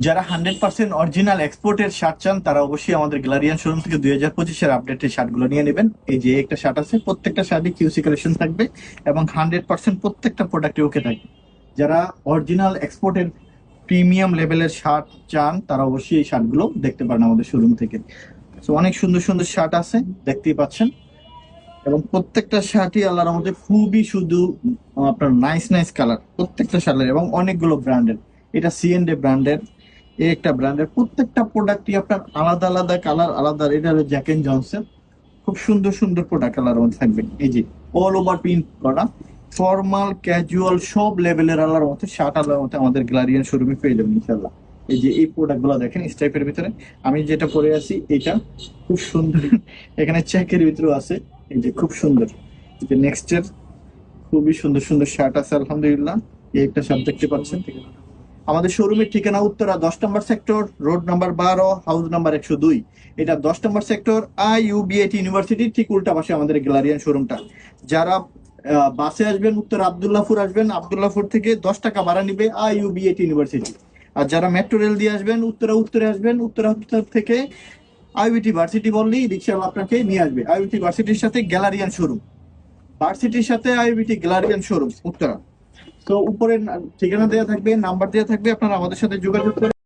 যারা hundred percent original এক্সপোর্টের shirt চান, তারা অবশ্যই আমাদের গ্যালারিয়ান শোরুম থেকে দুই হাজার পঁচিশের আপডেটের শার্টগুলো নিয়ে নেবেন। এই যে একটা শার্ট আছে, প্রত্যেকটা শার্টই কিউসি কালেকশন থাকবে এবং হান্ড্রেড পার্সেন্ট প্রত্যেকটা প্রোডাক্টে ওকে থাকবে। যারা অরিজিনাল এক্সপোর্টের প্রিমিয়াম লেভেলের শার্ট চান, তারা অবশ্যই এই শার্টগুলো দেখতে পারেন আমাদের শোরুম থেকে। তো অনেক সুন্দর সুন্দর শার্ট আছে, দেখতেই পাচ্ছেন। এবং প্রত্যেকটা শার্টই আল্লাহর মধ্যে খুবই শুধু আপনার নাইস নাইস কালার প্রত্যেকটা শার্টের এবং অনেকগুলো ব্র্যান্ডের এটা সিএনডে ব্র্যান্ডের এই একটা ব্র্যান্ডের প্রত্যেকটা প্রোডাক্টই আপনার আলাদা আলাদা কালার আলাদা, এটা হলো জ্যাক এন্ড জনসন খুব সুন্দর সুন্দর প্রোডাক্ট কালার থাকবে। এই যে অল ওভার প্রিন্ট করা ফর্মাল ক্যাজুয়াল সব লেভেলের আলার মধ্যে শার্ট আলার মধ্যে আমাদের গ্যালারিয়ান শোরুমে পেয়ে যাবেন ইনশাল্লাহ এই যে এই প্রোডাক্টগুলো দেখেন স্টাইপের ভিতরে। আমি যেটা পরে আছি, এটা খুব সুন্দর। এখানে চেকের ভিতরেও আছে। এই যে খুব সুন্দর। যে নেক্সট এর খুবই সুন্দর সুন্দর শার্ট আছে, আলহামদুলিল্লাহ। এই একটা শার্ট দেখতে পাচ্ছেন। আমাদের শোরুমের ঠিকানা উত্তরা দশ নম্বর সেক্টর রোড নাম্বার বারো হাউস নাম্বার একশো দুই। এটা দশ নম্বর sector I U B A T ইউনিভার্সিটির ঠিক উল্টা পাশে আমাদের গ্যালারিয়ান শোরুমটা যারা বাসে আসবেন, উত্তর আবদুল্লাহপুর আসবেন, আবদুল্লাহপুর থেকে দশ টাকা ভাড়া নিবে I U B A T university আর যারা মেট্রো রেল দিয়ে আসবেন, উত্তরা উত্তরে আসবেন, উত্তরা উত্তর থেকে আইবিটি ভার্সিটি বললেই রিক্সা আপনাকে নিয়ে আসবে। আইবিটি ভার্সিটির সাথে গ্যালারিয়ান শোরুম ভার্সিটির সাথে আইবিটি গ্যালারিয়ান শোরুম উত্তরা। তো উপরে ঠিকানা দেওয়া থাকবে নাম্বার দেওয়া থাকবে আপনারা আমাদের সাথে যোগাযোগ করে